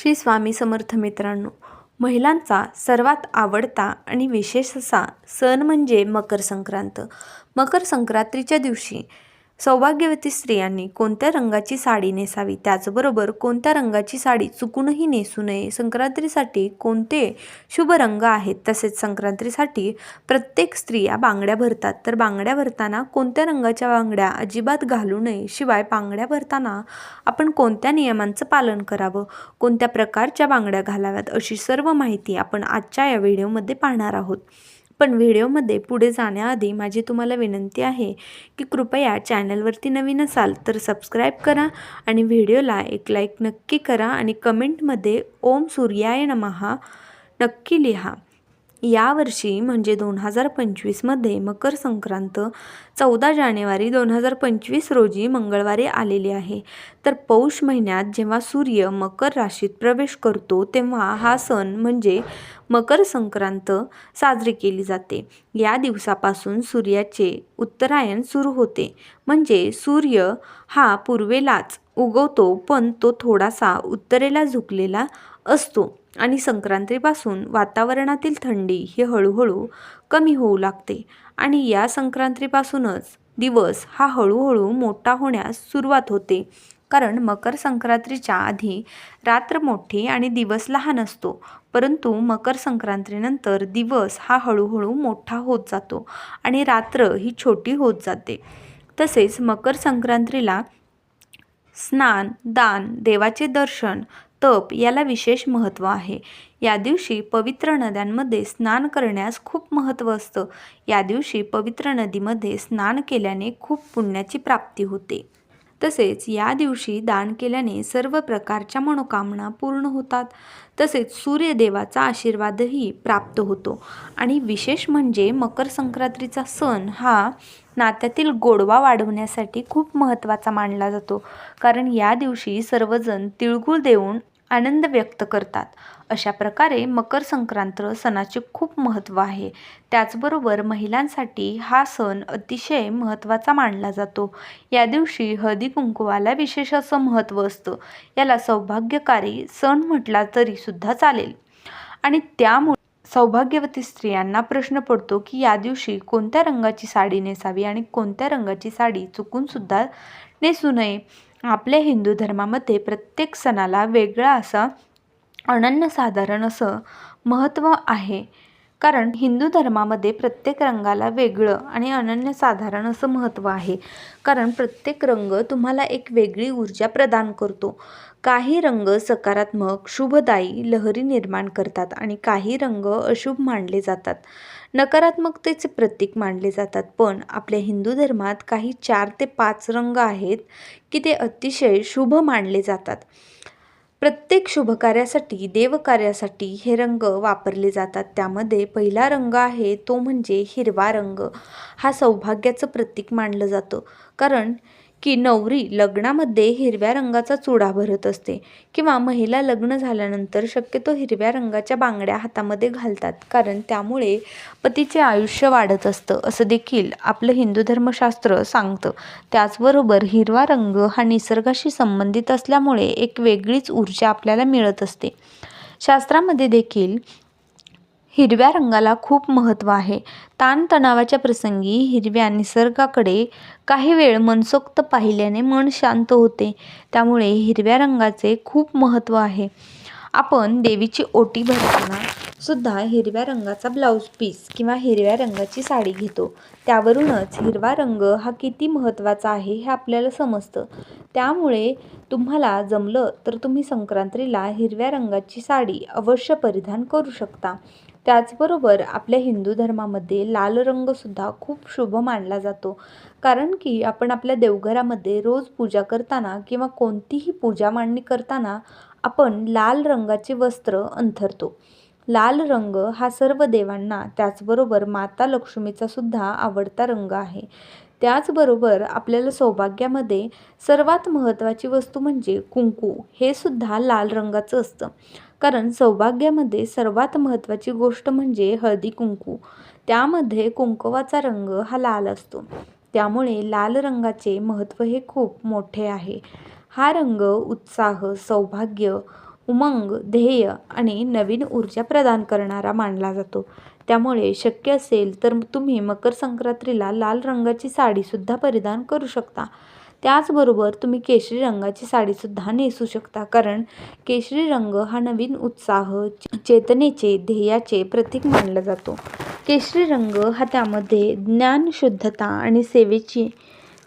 श्री स्वामी समर्थ मित्रांनो महिलांचा सर्वात आवडता आणि विशेष असा सण म्हणजे मकर संक्रांत. मकर संक्रांतीच्या दिवशी सौभाग्यवती स्त्रियांनी कोणत्या रंगाची साडी नेसावी? त्याचबरोबर कोणत्या रंगाची साडी चुकूनही नेसू नये? संक्रांतीसाठी कोणते शुभ रंग आहेत? तसेच संक्रांतीसाठी प्रत्येक स्त्रिया बांगड्या भरतात. तर बांगड्या भरताना कोणत्या रंगाच्या बांगड्या अजिबात घालू नये? शिवाय बांगड्या भरताना आपण कोणत्या नियमांचं पालन करावं? कोणत्या प्रकारच्या बांगड्या घालाव्यात? अशी सर्व माहिती आपण आजच्या या व्हिडिओमध्ये पाहणार आहोत. पण व्हिडिओमध्ये पुढे जाण्याआधी माझी तुम्हाला विनंती आहे की कृपया चॅनलवरती नवीन असाल तर सबस्क्राईब करा आणि व्हिडिओला एक लाईक नक्की करा आणि कमेंटमध्ये ओम सूर्याय नमहा नक्की लिहा. यावर्षी म्हणजे दोन हजार पंचवीसमध्ये मकर संक्रांत चौदा जानेवारी दोन हजार पंचवीस रोजी मंगळवारी आलेली आहे. तर पौष महिन्यात जेव्हा सूर्य मकर राशीत प्रवेश करतो तेव्हा हा सण म्हणजे मकर संक्रांत साजरी केली जाते. या दिवसापासून सूर्याचे उत्तरायण सुरू होते. म्हणजे सूर्य हा पूर्वेलाच उगवतो पण तो थोडासा उत्तरेला झुकलेला असतो आणि संक्रांतीपासून वातावरणातील थंडी ही हळूहळू कमी होऊ लागते. आणि या संक्रांतीपासूनच दिवस हा हळूहळू मोठा होण्यास सुरुवात होते. कारण मकर संक्रांतीच्या आधी रात्र मोठी आणि दिवस लहान असतो. परंतु मकर संक्रांतीनंतर दिवस हा हळूहळू मोठा होत जातो आणि रात्र ही छोटी होत जाते. तसेच मकर संक्रांतीला स्नान दान देवाचे दर्शन तप याला विशेष महत्त्व आहे. या दिवशी पवित्र नद्यांमध्ये स्नान करण्यास खूप महत्त्व असतं. या दिवशी पवित्र नदीमध्ये स्नान केल्याने खूप पुण्याची प्राप्ती होते. तसेच या दिवशी दान केल्याने सर्व प्रकारच्या मनोकामना पूर्ण होतात. तसेच सूर्यदेवाचा आशीर्वादही प्राप्त होतो. आणि विशेष म्हणजे मकर संक्रांतीचा सण हा नात्यातील गोडवा वाढवण्यासाठी खूप महत्त्वाचा मानला जातो. कारण या दिवशी सर्वजण तिळगुळ देऊन आनंद व्यक्त करतात. अशा प्रकारे मकर संक्रांत सणाचे खूप महत्त्व आहे. त्याचबरोबर महिलांसाठी हा सण अतिशय महत्त्वाचा मानला जातो. या दिवशी हळदी कुंकवाला विशेष असं महत्त्व असतं. याला सौभाग्यकारी सण म्हटला तरीसुद्धा चालेल. आणि त्यामुळे सौभाग्यवती स्त्रियांना प्रश्न पडतो की या दिवशी कोणत्या रंगाची साडी नेसावी आणि कोणत्या रंगाची साडी चुकूनसुद्धा नेसू नये. आपल्या हिंदू धर्मामध्ये प्रत्येक सणाला वेगळा असा अनन्यसाधारण असं महत्त्व आहे. कारण हिंदू धर्मामध्ये प्रत्येक रंगाला वेगळं आणि अनन्यसाधारण असं महत्त्व आहे. कारण प्रत्येक रंग तुम्हाला एक वेगळी ऊर्जा प्रदान करतो. काही रंग सकारात्मक शुभदायी लहरी निर्माण करतात आणि काही रंग अशुभ मानले जातात. नकारात्मकतेचे प्रतीक मानले जातात. पण आपल्या हिंदू धर्मात काही चार ते पाच रंग आहेत की ते अतिशय शुभ मानले जातात. प्रत्येक शुभकार्यासाठी देवकार्यासाठी हे रंग वापरले जातात. त्यामध्ये पहिला रंग आहे तो म्हणजे हिरवा रंग. हा सौभाग्याचं प्रतीक मानलं जातं. कारण की नवरी लग्नामध्ये हिरव्या रंगाचा चुडा भरत असते किंवा महिला लग्न झाल्यानंतर शक्यतो हिरव्या रंगाच्या बांगड्या हातामध्ये घालतात कारण त्यामुळे पतीचे आयुष्य वाढत असतं असं देखील आपलं हिंदू धर्मशास्त्र सांगतं. त्याचबरोबर हिरवा रंग हा निसर्गाशी संबंधित असल्यामुळे एक वेगळीच ऊर्जा आपल्याला मिळत असते. शास्त्रामध्ये देखील हिरव्या रंगाला खूप महत्त्व आहे. ताणतणावाच्या प्रसंगी हिरव्या निसर्गाकडे काही वेळ मनसोक्त पाहिल्याने मन शांत होते. त्यामुळे हिरव्या रंगाचे खूप महत्त्व आहे. आपण देवीची ओटी भरताना सुद्धा हिरव्या रंगाचा ब्लाऊज पीस किंवा हिरव्या रंगाची साडी घेतो. त्यावरूनच हिरवा रंग हा किती महत्त्वाचा आहे हे आपल्याला समजतं. त्यामुळे तुम्हाला जमलं तर तुम्ही संक्रांतीला हिरव्या रंगाची साडी अवश्य परिधान करू शकता. त्याचबरोबर आपल्या हिंदू धर्मामध्ये लाल रंगसुद्धा खूप शुभ मानला जातो. कारण की आपण आपल्या देवघरामध्ये रोज पूजा करताना किंवा कोणतीही पूजा मांडणी करताना आपण लाल रंगाचे वस्त्र अंथरतो. लाल रंग हा सर्व देवांना त्याचबरोबर माता लक्ष्मीचा सुद्धा आवडता रंग आहे. त्याचबरोबर आपल्याला सौभाग्यामध्ये सर्वात महत्त्वाची वस्तू म्हणजे कुंकू हे सुद्धा लाल रंगाचं असतं. कारण सौभाग्यामध्ये सर्वात महत्त्वाची गोष्ट म्हणजे हळदी कुंकू. त्यामध्ये कुंकवाचा रंग हा लाल असतो. त्यामुळे लाल रंगाचे महत्त्व हे खूप मोठे आहे. हा रंग उत्साह सौभाग्य उमंग ध्येय आणि नवीन ऊर्जा प्रदान करणारा मानला जातो. त्यामुळे शक्य असेल तर तुम्ही मकर संक्रांतीला लाल रंगाची साडीसुद्धा परिधान करू शकता. त्याचबरोबर तुम्ही केशरी रंगाची साडीसुद्धा नेसू शकता कारण केशरी रंग हा नवीन उत्साह चेतनेचे ध्येयाचे प्रतीक मानला जातो. केशरी रंग हा त्यामध्ये ज्ञान शुद्धता आणि सेवेची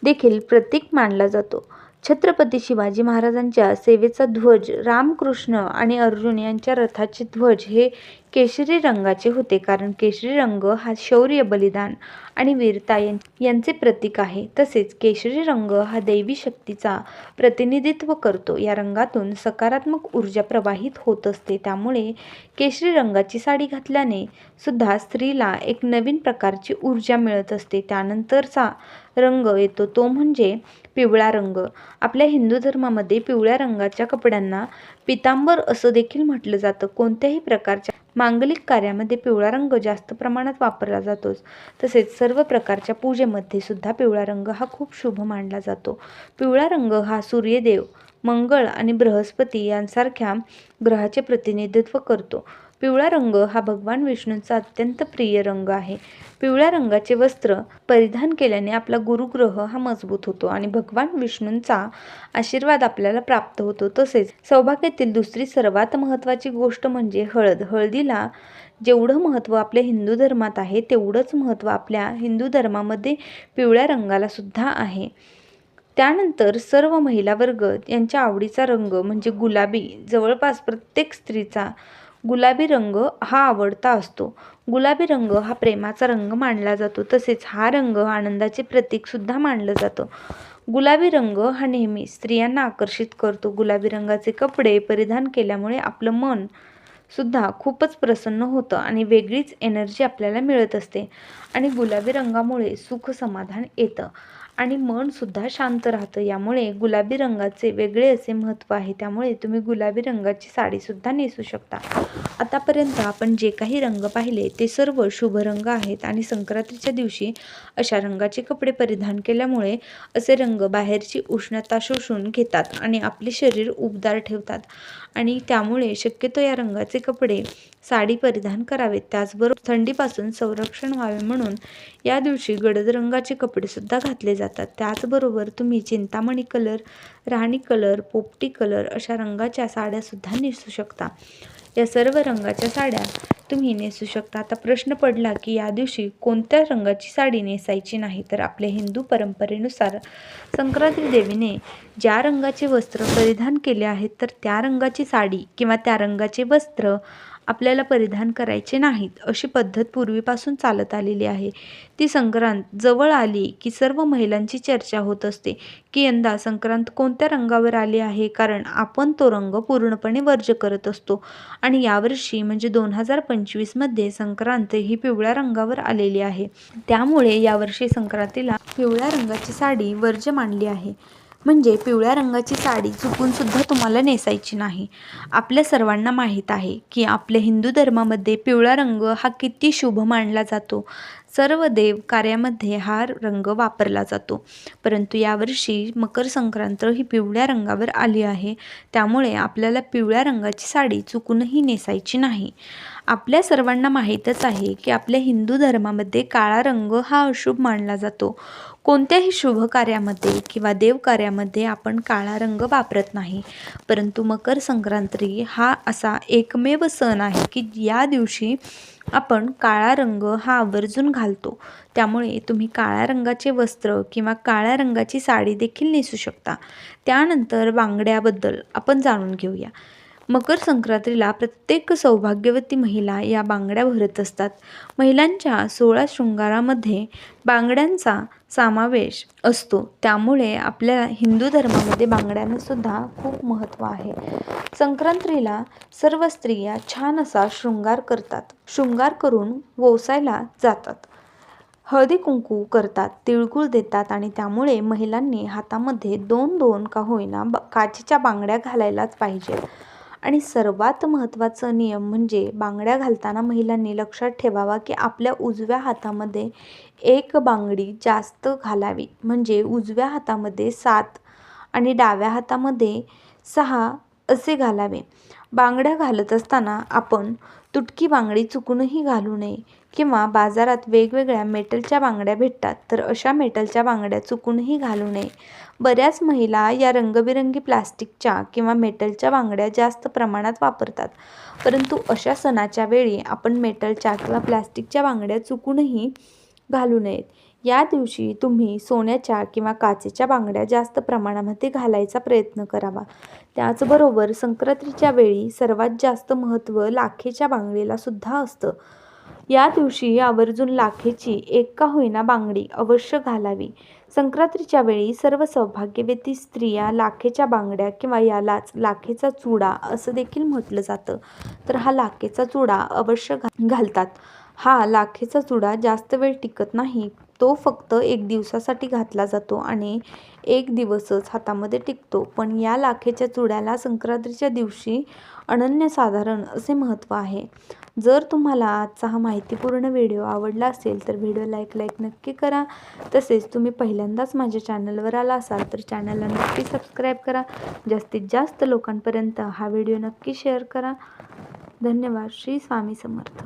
देखील प्रतीक मानला जातो. छत्रपती शिवाजी महाराजांच्या सेवेचा ध्वज रामकृष्ण आणि अर्जुन यांच्या रथाचे ध्वज हे केशरी रंगाचे होते कारण केशरी रंग हा शौर्य बलिदान आणि वीरता यांचे प्रतीक आहे. तसेच केशरी रंग हा दैवी शक्तीचा प्रतिनिधित्व करतो. या रंगातून सकारात्मक ऊर्जा प्रवाहित होत असते. त्यामुळे केशरी रंगाची साडी घातल्याने सुद्धा स्त्रीला एक नवीन प्रकारची ऊर्जा मिळत असते. त्यानंतरचा रंग येतो. तो म्हणजे पिवळा रंग. आपल्या हिंदू धर्मामध्ये पिवळ्या रंगाच्या कपड्यांना पितांबर असं देखील म्हटलं जातं. कोणत्याही प्रकारच्या मांगलिक कार्यामध्ये पिवळा रंग जास्त प्रमाणात वापरला जातोच. तसेच सर्व प्रकारच्या पूजेमध्ये सुद्धा पिवळा रंग हा खूप शुभ मानला जातो. पिवळा रंग हा सूर्यदेव मंगळ आणि बृहस्पती यांसारख्या ग्रहाचे प्रतिनिधित्व करतो. पिवळा रंग हा भगवान विष्णूंचा अत्यंत प्रिय रंग आहे. पिवळ्या रंगाचे वस्त्र परिधान केल्याने आपला गुरुग्रह हा मजबूत होतो आणि भगवान विष्णूंचा आशीर्वाद आपल्याला प्राप्त होतो. तसेच सौभाग्यातील दुसरी सर्वात महत्त्वाची गोष्ट म्हणजे हळद. हळदीला जेवढं महत्त्व आपल्या हिंदू धर्मात आहे तेवढंच महत्त्व आपल्या हिंदू धर्मामध्ये पिवळ्या रंगाला सुद्धा आहे. त्यानंतर सर्व महिला वर्ग यांच्या आवडीचा रंग म्हणजे गुलाबी. जवळपास प्रत्येक स्त्रीचा गुलाबी रंग हा आवडता असतो. गुलाबी रंग हा प्रेमाचा रंग मानला जातो तसेच हा रंग आनंदाचे प्रतीकसुद्धा मानलं जातं. गुलाबी रंग हा नेहमी स्त्रियांना आकर्षित करतो. गुलाबी रंगाचे कपडे परिधान केल्यामुळे आपलं मन सुद्धा खूपच प्रसन्न होतं आणि वेगळीच एनर्जी आपल्याला मिळत असते. आणि गुलाबी रंगामुळे सुख समाधान येतं. आणि मनसुद्धा शांत राहतं. यामुळे गुलाबी रंगाचे वेगळे असे महत्त्व आहे. त्यामुळे तुम्ही गुलाबी रंगाची साडीसुद्धा नेसू शकता. आतापर्यंत आपण जे काही रंग पाहिले ते सर्व शुभ रंग आहेत आणि संक्रांतीच्या दिवशी अशा रंगाचे कपडे परिधान केल्यामुळे असे रंग बाहेरची उष्णता शोषून घेतात आणि आपले शरीर उबदार ठेवतात. आणि त्यामुळे शक्यतो या रंगाचे कपडे साडी परिधान करावेत. त्याचबरोबर थंडीपासून संरक्षण व्हावे म्हणून या दिवशी गडद रंगाचे कपडेसुद्धा घातले जातात. त्याचबरोबर तुम्ही चिंतामणी कलर राणी कलर पोपटी कलर अशा रंगाच्या साड्यासुद्धा नेसू शकता. या सर्व रंगाच्या साड्या तुम्ही नेसू शकता. आता प्रश्न पडला की या दिवशी कोणत्या रंगाची साडी नेसायची नाही? तर आपल्या हिंदू परंपरेनुसार संक्रांती देवीने ज्या रंगाचे वस्त्र परिधान केले आहेत तर त्या रंगाची साडी किंवा त्या रंगाचे वस्त्र आपल्याला परिधान करायचे नाहीत अशी पद्धत पूर्वीपासून चालत आलेली आहे. ती संक्रांत जवळ आली की सर्व महिलांची चर्चा होत असते की यंदा संक्रांत कोणत्या रंगावर आली आहे? कारण आपण तो रंग पूर्णपणे वर्ज करत असतो. आणि यावर्षी म्हणजे दोन हजार पंचवीसमध्ये संक्रांत ही पिवळ्या रंगावर आलेली आहे. त्यामुळे यावर्षी संक्रांतीला पिवळ्या रंगाची साडी वर्ज मांडली आहे. म्हणजे पिवळ्या रंगाची साडी चुकूनसुद्धा तुम्हाला नेसायची नाही. आपल्या सर्वांना माहीत आहे की आपल्या हिंदू धर्मामध्ये पिवळा रंग हा किती शुभ मानला जातो. सर्व देव कार्यामध्ये हा रंग वापरला जातो. परंतु यावर्षी मकर संक्रांत ही पिवळ्या रंगावर आली आहे. त्यामुळे आपल्याला पिवळ्या रंगाची साडी चुकूनही नेसायची नाही. आपल्या सर्वांना माहीतच आहे की आपल्या हिंदू धर्मामध्ये काळा रंग हा अशुभ मानला जातो. कोणत्याही शुभ कार्यामध्ये किंवा देवकार्यामध्ये आपण काळा रंग वापरत नाही. परंतु मकर संक्रांती हा असा एकमेव सण आहे की या दिवशी आपण काळा रंग हा आवर्जून घालतो. त्यामुळे तुम्ही काळ्या रंगाचे वस्त्र किंवा काळ्या रंगाची साडी देखील नेसू शकता. त्यानंतर बांगड्याबद्दल आपण जाणून घेऊया. मकर संक्रांतीला प्रत्येक सौभाग्यवती महिला या बांगड्या भरत असतात. महिलांच्या सोळा शृंगारामध्ये बांगड्यांचा समावेश असतो. त्यामुळे आपल्या हिंदू धर्मामध्ये बांगड्यांनासुद्धा खूप महत्त्व आहे. संक्रांतीला सर्व स्त्रिया छान असा शृंगार करतात. शृंगार करून व्यवसायला जातात. हळदी कुंकू करतात तिळगुळ देतात आणि त्यामुळे महिलांनी हातामध्ये दोन दोन का होईना ब काचेच्या बांगड्या घालायलाच पाहिजेत. आणि सर्वात महत्त्वाचा नियम म्हणजे बांगड्या घालताना महिलांनी लक्षात ठेवावा की आपल्या उजव्या हातामध्ये एक बांगडी जास्त घालावी. म्हणजे उजव्या हातामध्ये सात आणि डाव्या हातामध्ये सहा असे घालावे. बांगड्या घालत असताना आपण तुटकी बांगडी चुकूनही घालू नये किंवा बाजारात वेगवेगळ्या मेटलच्या बांगड्या भेटतात तर अशा मेटलच्या बांगड्या चुकूनही घालू नये. बऱ्याच महिला या रंगबिरंगी प्लास्टिकच्या किंवा मेटलच्या बांगड्या जास्त प्रमाणात वापरतात परंतु अशा सणाच्या वेळी आपण मेटलच्या किंवा प्लास्टिकच्या बांगड्या चुकूनही घालू नयेत. या दिवशी तुम्ही सोन्याच्या किंवा काचेच्या बांगड्या जास्त प्रमाणामध्ये घालायचा प्रयत्न करावा. त्याचबरोबर संक्रांतीच्या वेळी सर्वात जास्त महत्त्व लाखेच्या बांगडीला सुद्धा असतं. या दिवशी आवर्जून लाखेची एक का होईना बांगडी अवश्य घालावी. संक्रांतीच्या वेळी सर्व सौभाग्यवती स्त्रिया लाखेच्या बांगड्या किंवा यालाच लाखेचा चुडा असं देखील म्हटलं जातं. तर हा लाखेचा चुडा अवश्य घा घालतात. हा लाखेचा चुडा जास्त वेळ टिकत नाही. तो फक्त एक दिवसासाठी घातला जातो आणि एक दिवसच हातामध्ये टिकतो. पण या लाखेच्या चुड्याला संक्रांतीच्या दिवशी अनन्यसाधारण असे महत्त्व आहे. जर तुम्हाला आजचा हा माहितीपूर्ण व्हिडिओ आवडला असेल तर व्हिडिओला एक लाईक नक्की करा. तसेच तुम्ही पहिल्यांदाच माझ्या चॅनलवर आला असाल तर चॅनलला नक्की सबस्क्राईब करा. जास्तीत जास्त लोकांपर्यंत हा व्हिडिओ नक्की शेअर करा. धन्यवाद. श्री स्वामी समर्थ.